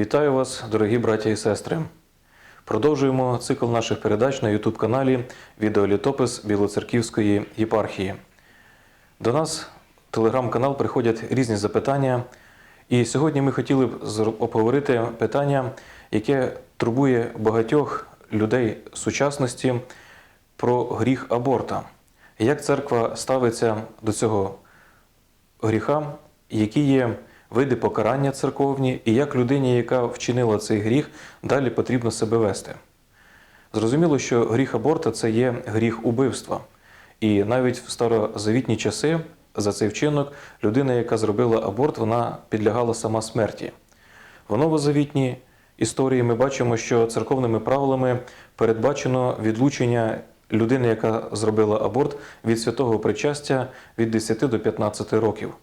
Вітаю вас, дорогі браття і сестри. Продовжуємо цикл наших передач на YouTube-каналі Відеолітопис Білоцерківської єпархії. До нас в телеграм-канал приходять різні запитання. І сьогодні ми хотіли б обговорити питання, яке турбує багатьох людей сучасності про гріх аборта. Як церква ставиться до цього гріха, які є види покарання церковні, і як людині, яка вчинила цей гріх, далі потрібно себе вести. Зрозуміло, що гріх аборта це є гріх убивства. І навіть в старозавітні часи за цей вчинок людина, яка зробила аборт, вона підлягала сама смерті. В новозавітній історії ми бачимо, що церковними правилами передбачено відлучення людини, яка зробила аборт, від святого причастя від 10 до 15 років.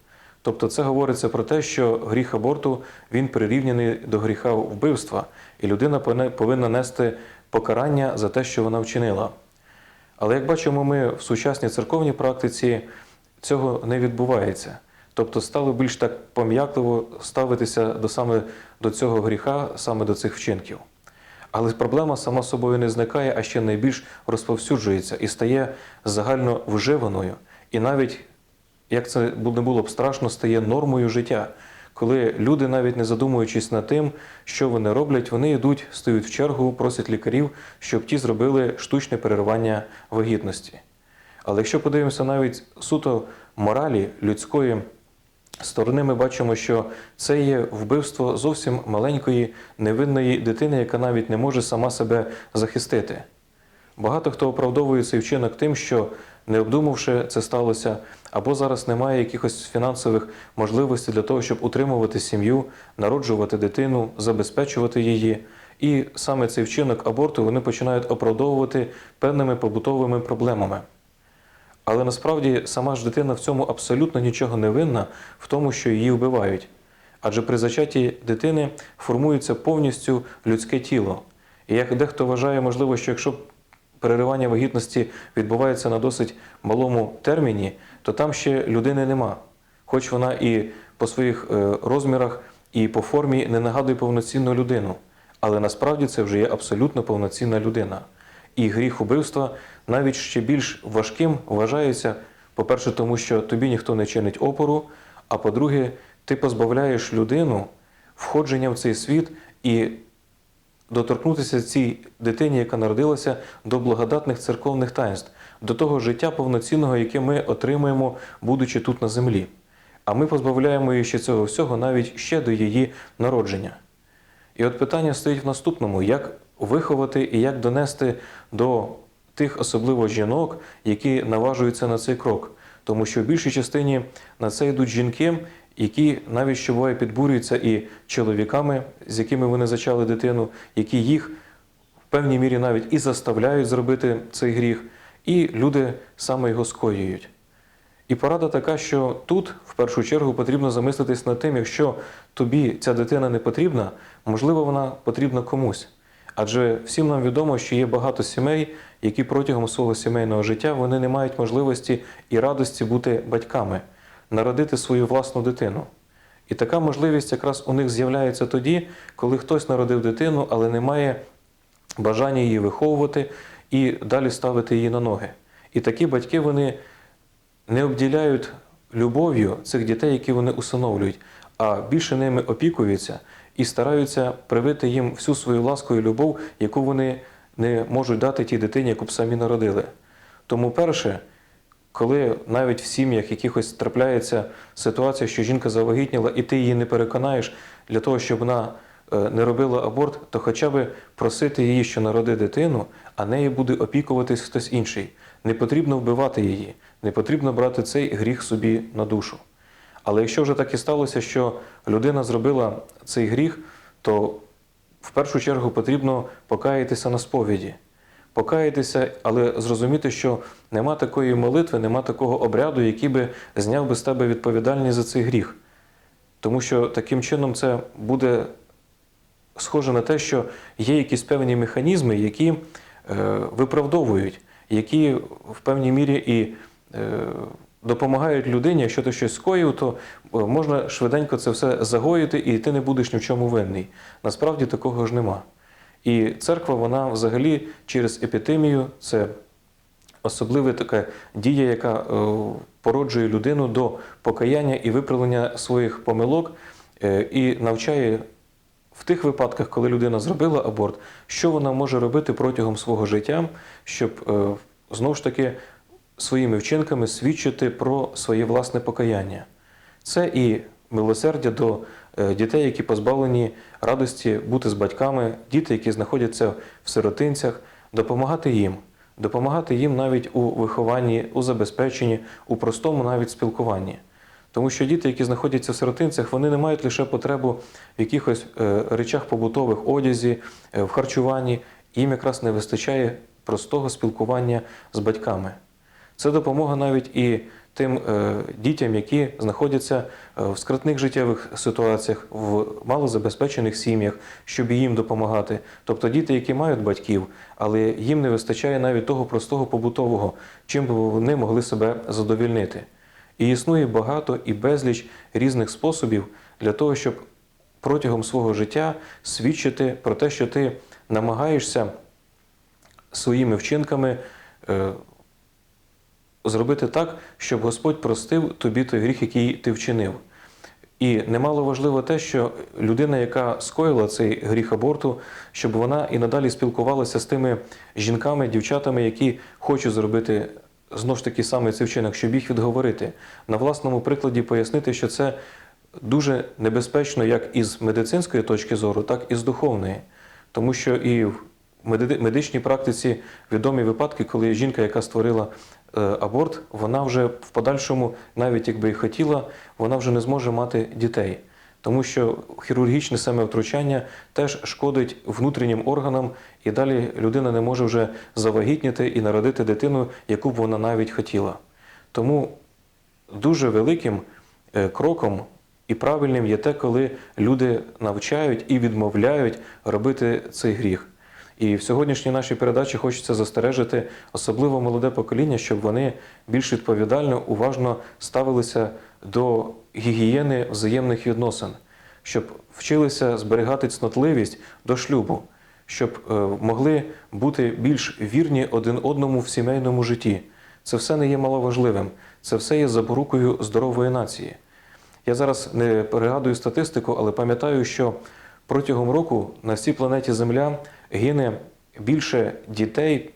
Тобто це говориться про те, що гріх аборту він прирівняний до гріха вбивства, і людина повинна- нести покарання за те, що вона вчинила. Але як бачимо, ми в сучасній церковній практиці цього не відбувається. Тобто стали більш так пом'якливо ставитися до саме до цього гріха, саме до цих вчинків. Але проблема сама собою не зникає, а ще найбільш розповсюджується і стає загально вживаною. І навіть, як це не було б страшно, стає нормою життя. Коли люди, навіть не задумуючись над тим, що вони роблять, вони йдуть, стають в чергу, просять лікарів, щоб ті зробили штучне переривання вагітності. Але якщо подивимося навіть суто моралі людської сторони, ми бачимо, що це є вбивство зовсім маленької невинної дитини, яка навіть не може сама себе захистити. Багато хто оправдовує цей вчинок тим, що не обдумавши це сталося, або зараз немає якихось фінансових можливостей для того, щоб утримувати сім'ю, народжувати дитину, забезпечувати її. І саме цей вчинок аборту вони починають оправдовувати певними побутовими проблемами. Але насправді сама ж дитина в цьому абсолютно нічого не винна в тому, що її вбивають. Адже при зачатті дитини формується повністю людське тіло. І як дехто вважає, можливо, що якщо переривання вагітності відбувається на досить малому терміні, то там ще людини нема. Хоч вона і по своїх е, розмірах, і по формі не нагадує повноцінну людину. Але насправді це вже є абсолютно повноцінна людина. І гріх убивства навіть ще більш важким вважається, по-перше, тому що тобі ніхто не чинить опору, а по-друге, ти позбавляєш людину входження в цей світ і доторкнутися цій дитині, яка народилася, до благодатних церковних таїнств, до того життя повноцінного, яке ми отримуємо, будучи тут на землі. А ми позбавляємо її ще цього всього навіть ще до її народження. І от питання стоїть в наступному: як виховати і як донести до тих, особливо жінок, які наважуються на цей крок. Тому що в більшій частині на це йдуть жінки, які навіть що буває підбурюються і чоловіками, з якими вони зачали дитину, які їх в певній мірі навіть і заставляють зробити цей гріх, і люди саме його скоюють. І порада така, що тут в першу чергу потрібно замислитись над тим, якщо тобі ця дитина не потрібна, можливо, вона потрібна комусь. Адже всім нам відомо, що є багато сімей, які протягом свого сімейного життя вони не мають можливості і радості бути батьками, народити свою власну дитину. І така можливість якраз у них з'являється тоді, коли хтось народив дитину, але не має бажання її виховувати і далі ставити її на ноги. І такі батьки вони не обділяють любов'ю цих дітей, які вони усиновлюють, а більше ними опікуються і стараються привити їм всю свою ласку і любов, яку вони не можуть дати тій дитині, яку б самі народили. Тому, перше, коли навіть в сім'ях якихось трапляється ситуація, що жінка завагітніла, і ти її не переконаєш для того, щоб вона е, не робила аборт, то хоча б просити її, що народи дитину, а нею буде опікуватись хтось інший. Не потрібно вбивати її, не потрібно брати цей гріх собі на душу. Але якщо вже так і сталося, що людина зробила цей гріх, то в першу чергу потрібно покаятися на сповіді. Покаятися, але зрозуміти, що нема такої молитви, нема такого обряду, який би зняв би з тебе відповідальність за цей гріх. Тому що таким чином це буде схоже на те, що є якісь певні механізми, які е, виправдовують, які в певній мірі і е, допомагають людині, якщо ти щось скоїв, то е, можна швиденько це все загоїти, і ти не будеш ні в чому винний. Насправді такого ж нема. І церква, вона взагалі через епітемію, це особлива така дія, яка е, породжує людину до покаяння і виправлення своїх помилок, е, і навчає в тих випадках, коли людина зробила аборт, що вона може робити протягом свого життя, щоб е, знову ж таки своїми вчинками свідчити про своє власне покаяння. Це і милосердя до дітей, які позбавлені радості бути з батьками, діти, які знаходяться в сиротинцях, допомагати їм, допомагати їм навіть у вихованні, у забезпеченні, у простому навіть спілкуванні. Тому що діти, які знаходяться в сиротинцях, вони не мають лише потребу в якихось е, речах побутових, одязі, е, в харчуванні. Їм якраз не вистачає простого спілкування з батьками. Це допомога навіть і тим е, дітям, які знаходяться е, в скрутних життєвих ситуаціях, в малозабезпечених сім'ях, щоб їм допомагати. Тобто діти, які мають батьків, але їм не вистачає навіть того простого побутового, чим би вони могли себе задовільнити. І існує багато і безліч різних способів для того, щоб протягом свого життя свідчити про те, що ти намагаєшся своїми вчинками е, зробити так, щоб Господь простив тобі той гріх, який ти вчинив. І немало важливо те, що людина, яка скоїла цей гріх аборту, щоб вона і надалі спілкувалася з тими жінками, дівчатами, які хочуть зробити знову ж таки саме цей вчинок, щоб їх відговорити. На власному прикладі пояснити, що це дуже небезпечно як із медицинської точки зору, так і з духовної. Тому що і в медичній практиці відомі випадки, коли жінка, яка створила е, аборт, вона вже в подальшому, навіть якби і хотіла, вона вже не зможе мати дітей. Тому що хірургічне саме втручання теж шкодить внутрішнім органам, і далі людина не може вже завагітніти і народити дитину, яку б вона навіть хотіла. Тому дуже великим е, кроком і правильним є те, коли люди навчають і відмовляють робити цей гріх. І в сьогоднішній нашій передачі хочеться застережити особливо молоде покоління, щоб вони більш відповідально, уважно ставилися до гігієни взаємних відносин, щоб вчилися зберігати цнотливість до шлюбу, щоб е, могли бути більш вірні один одному в сімейному житті. Це все не є маловажливим, це все є запорукою здорової нації. Я зараз не пригадую статистику, але пам'ятаю, що протягом року на всій планеті Земля гине більше дітей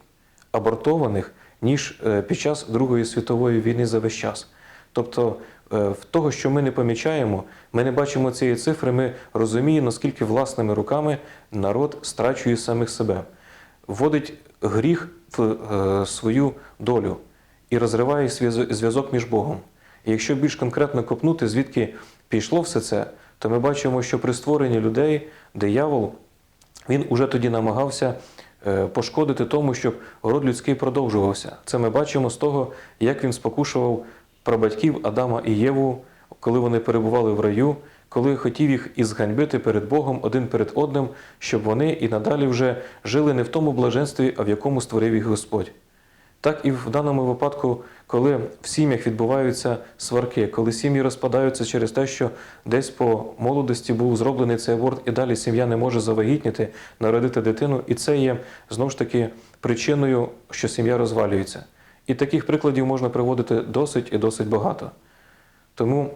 абортованих, ніж е, під час Другої світової війни за весь час. Тобто, е, в того, що ми не помічаємо, ми не бачимо цієї цифри, ми розуміємо, наскільки власними руками народ страчує самих себе, вводить гріх в е, свою долю і розриває зв'язок між Богом. І якщо більш конкретно копнути, звідки пішло все це, то ми бачимо, що при створенні людей диявол він уже тоді намагався е, пошкодити тому, щоб род людський продовжувався. Це ми бачимо з того, як він спокушував прабатьків Адама і Єву, коли вони перебували в раю, коли хотів їх і зганьбити перед Богом один перед одним, щоб вони і надалі вже жили не в тому блаженстві, а в якому створив їх Господь. Так і в даному випадку, коли в сім'ях відбуваються сварки, коли сім'ї розпадаються через те, що десь по молодості був зроблений цей аборт, і далі сім'я не може завагітніти, народити дитину, і це є знову ж таки причиною, що сім'я розвалюється. І таких прикладів можна приводити досить і досить багато. Тому,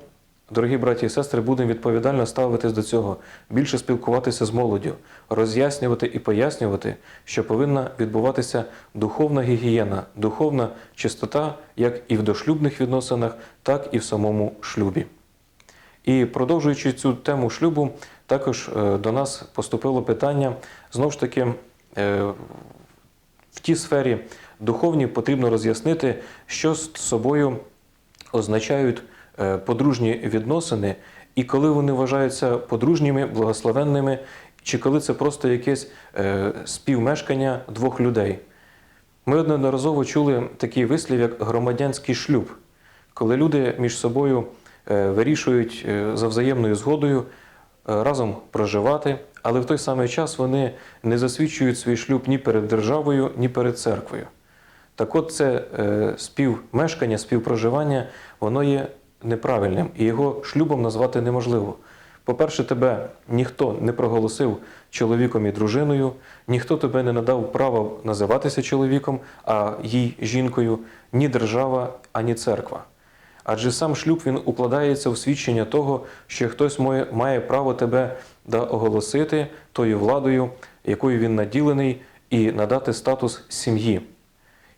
дорогі браті і сестри, будемо відповідально ставитись до цього, більше спілкуватися з молоддю, роз'яснювати і пояснювати, що повинна відбуватися духовна гігієна, духовна чистота як і в дошлюбних відносинах, так і в самому шлюбі. І продовжуючи цю тему шлюбу, також е, до нас поступило питання знову ж таки. е, в тій сфері духовній потрібно роз'яснити, що з собою означають подружні відносини, і коли вони вважаються подружніми, благословенними, чи коли це просто якесь е, співмешкання двох людей. Ми одноразово чули такий вислів, як громадянський шлюб, коли люди між собою е, вирішують е, за взаємною згодою е, разом проживати, але в той самий час вони не засвідчують свій шлюб ні перед державою, ні перед церквою. Так от це е, співмешкання, співпроживання, воно є неправильним і його шлюбом назвати неможливо. По-перше, тебе ніхто не проголосив чоловіком і дружиною, ніхто тебе не надав права називатися чоловіком, а їй жінкою, ні держава, ані церква. Адже сам шлюб він укладається у свідчення того, що хтось має, має право тебе да, оголосити тою владою, якою він наділений, і надати статус сім'ї.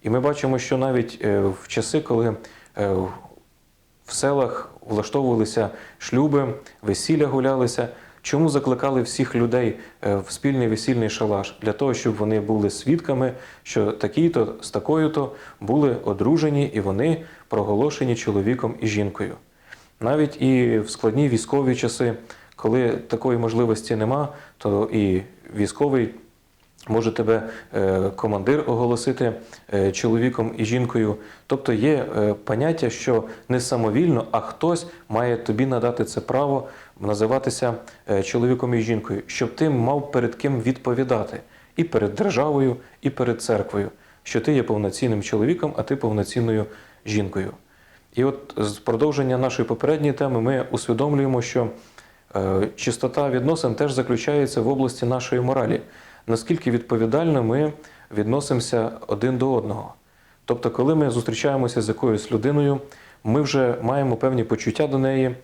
І ми бачимо, що навіть е, в часи, коли е, в селах влаштовувалися шлюби, весілля гулялися. Чому закликали всіх людей е, в спільний весільний шалаш? Для того, щоб вони були свідками, що такі-то з такою-то були одружені і вони проголошені чоловіком і жінкою. Навіть і в складні військові часи, коли такої можливості нема, то і військовий може тебе е, командир оголосити е, чоловіком і жінкою. Тобто є е, поняття, що не самовільно, а хтось має тобі надати це право називатися чоловіком і жінкою, щоб ти мав перед ким відповідати і перед державою, і перед церквою, що ти є повноцінним чоловіком, а ти повноцінною жінкою. І от з продовження нашої попередньої теми ми усвідомлюємо, що чистота відносин теж заключається в області нашої моралі. Наскільки відповідально ми відносимося один до одного. Тобто, коли ми зустрічаємося з якоюсь людиною, ми вже маємо певні почуття до неї,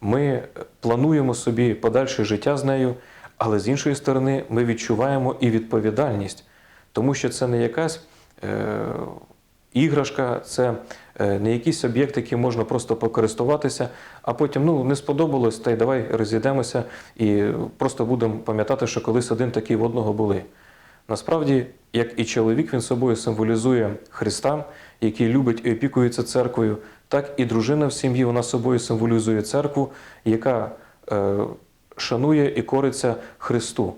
ми плануємо собі подальше життя з нею, але з іншої сторони, ми відчуваємо і відповідальність, тому що це не якась е, іграшка, це е, не якийсь об'єкт, яким можна просто покористуватися, а потім ну не сподобалось, та й давай розійдемося і просто будемо пам'ятати, що колись один такий в одного були. Насправді, як і чоловік, він собою символізує Христа, який любить і опікується церквою, так і дружина в сім'ї вона собою символізує церкву, яка е, шанує і кориться Христу.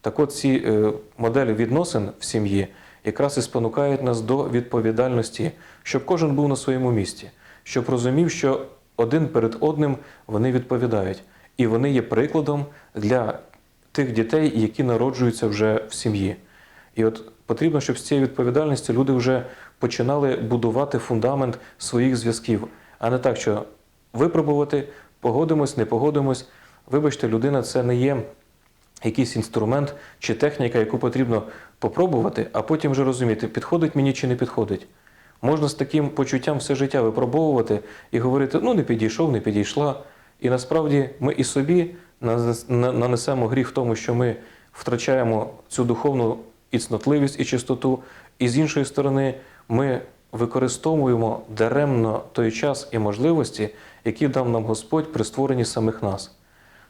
Так от ці е, моделі відносин в сім'ї якраз і спонукають нас до відповідальності, щоб кожен був на своєму місці, щоб розумів, що один перед одним вони відповідають, і вони є прикладом для тих дітей, які народжуються вже в сім'ї. І от потрібно, щоб з цієї відповідальності люди вже починали будувати фундамент своїх зв'язків, а не так, що випробувати, погодимось, не погодимось. Вибачте, людина це не є якийсь інструмент чи техніка, яку потрібно попробувати, а потім вже розуміти, підходить мені чи не підходить. Можна з таким почуттям все життя випробовувати і говорити, ну не підійшов, не підійшла. І насправді ми і собі нанесемо гріх в тому, що ми втрачаємо цю духовну і цнотливість і чистоту, і з іншої сторони, ми використовуємо даремно той час і можливості, які дав нам Господь при створенні самих нас.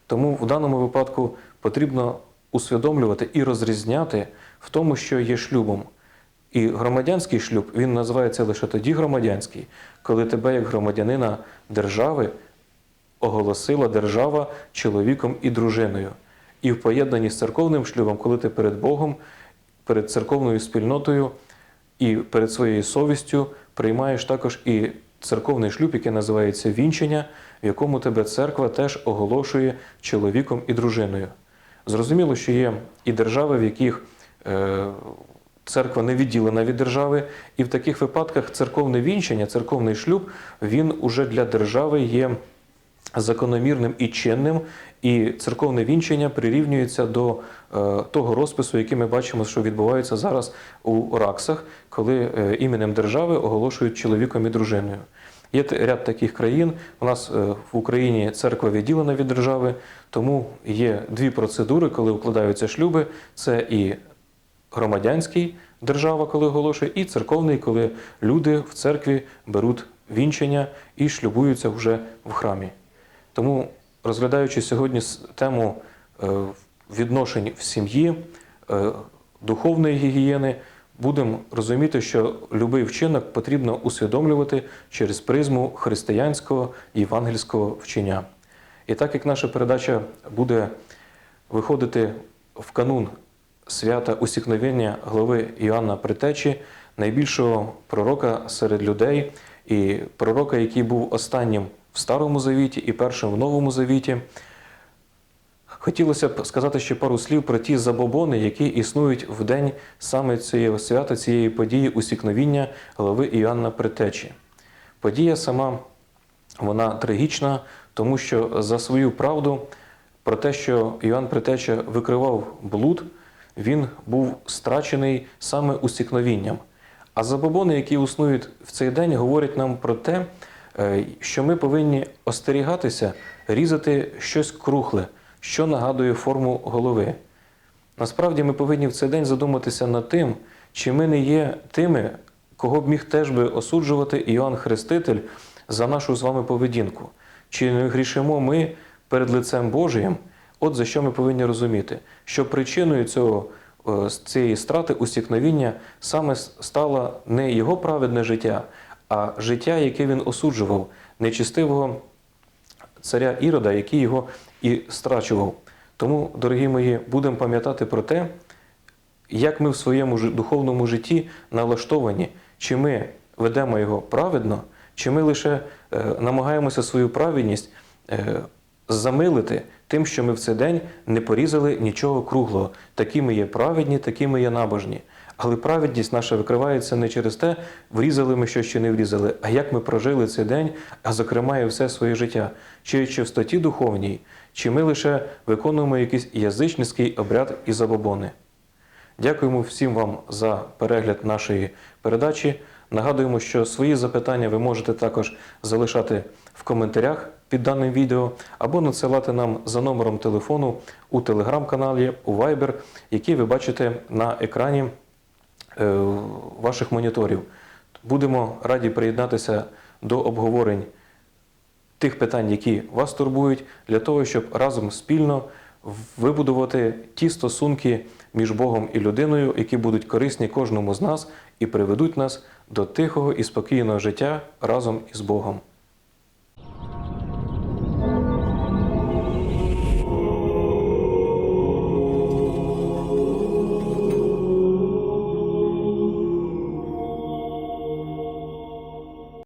Тому в даному випадку потрібно усвідомлювати і розрізняти в тому, що є шлюбом. І громадянський шлюб він називається лише тоді громадянський, коли тебе, як громадянина держави, оголосила держава чоловіком і дружиною. І в поєднанні з церковним шлюбом, коли ти перед Богом, перед церковною спільнотою і перед своєю совістю приймаєш також і церковний шлюб, який називається вінчення, в якому тебе церква теж оголошує чоловіком і дружиною. Зрозуміло, що є і держави, в яких церква не відділена від держави, і в таких випадках церковне вінчення, церковний шлюб, він уже для держави є закономірним і чинним, і церковне вінчення прирівнюється до е, того розпису, який ми бачимо, що відбувається зараз у Раксах, коли е, іменем держави оголошують чоловіком і дружиною. Є ряд таких країн. У нас е, в Україні церква відділена від держави, тому є дві процедури, коли укладаються шлюби: це і громадянський держава, коли оголошує, і церковний, коли люди в церкві беруть вінчення і шлюбуються вже в храмі. Тому, розглядаючи сьогодні тему е, відношень в сім'ї, е, духовної гігієни, будемо розуміти, що будь-який вчинок потрібно усвідомлювати через призму християнського і євангельського вчення. І так як наша передача буде виходити в канун свята усікновення глави Іоанна Притечі, найбільшого пророка серед людей, і пророка, який був останнім в Старому Завіті і першим в Новому Завіті, Хотілося б сказати ще пару слів про ті забобони, які існують в день саме цієї свята, цієї події усікновіння голови Іоанна Притечі. Подія сама вона трагічна, тому що за свою правду про те, що Іоанн Притеча викривав блуд, він був страчений саме усікновінням. А забобони, які існують в цей день, говорять нам про те, е, що ми повинні остерігатися різати щось кругле, що нагадує форму голови. Насправді ми повинні в цей день задуматися над тим, чи ми не є тими, кого б міг теж би осуджувати Іоанн Хреститель за нашу з вами поведінку. Чи не грішимо ми перед лицем Божиїм? От за що ми повинні розуміти, що причиною цього, е, цієї страти усікновіння саме стало не його праведне життя, а життя, яке він осуджував, нечистивого царя Ірода, який його і страчував. Тому, дорогі мої, будемо пам'ятати про те, як ми в своєму духовному житті налаштовані, чи ми ведемо його праведно, чи ми лише е, намагаємося свою праведність е, замилити тим, що ми в цей день не порізали нічого круглого. Такі ми є праведні, такі ми є набожні. Але праведність наша викривається не через те, врізали ми щось чи не врізали, а як ми прожили цей день, а зокрема і все своє життя, чи в чистоті духовній, чи ми лише виконуємо якийсь язичницький обряд і забобони. Дякуємо всім вам за перегляд нашої передачі. Нагадуємо, що свої запитання ви можете також залишати в коментарях під даним відео або надсилати нам за номером телефону у телеграм-каналі, у Viber, який ви бачите на екрані е, ваших моніторів. Будемо раді приєднатися до обговорень тих питань, які вас турбують, для того, щоб разом спільно вибудувати ті стосунки між Богом і людиною, які будуть корисні кожному з нас і приведуть нас до тихого і спокійного життя разом із Богом.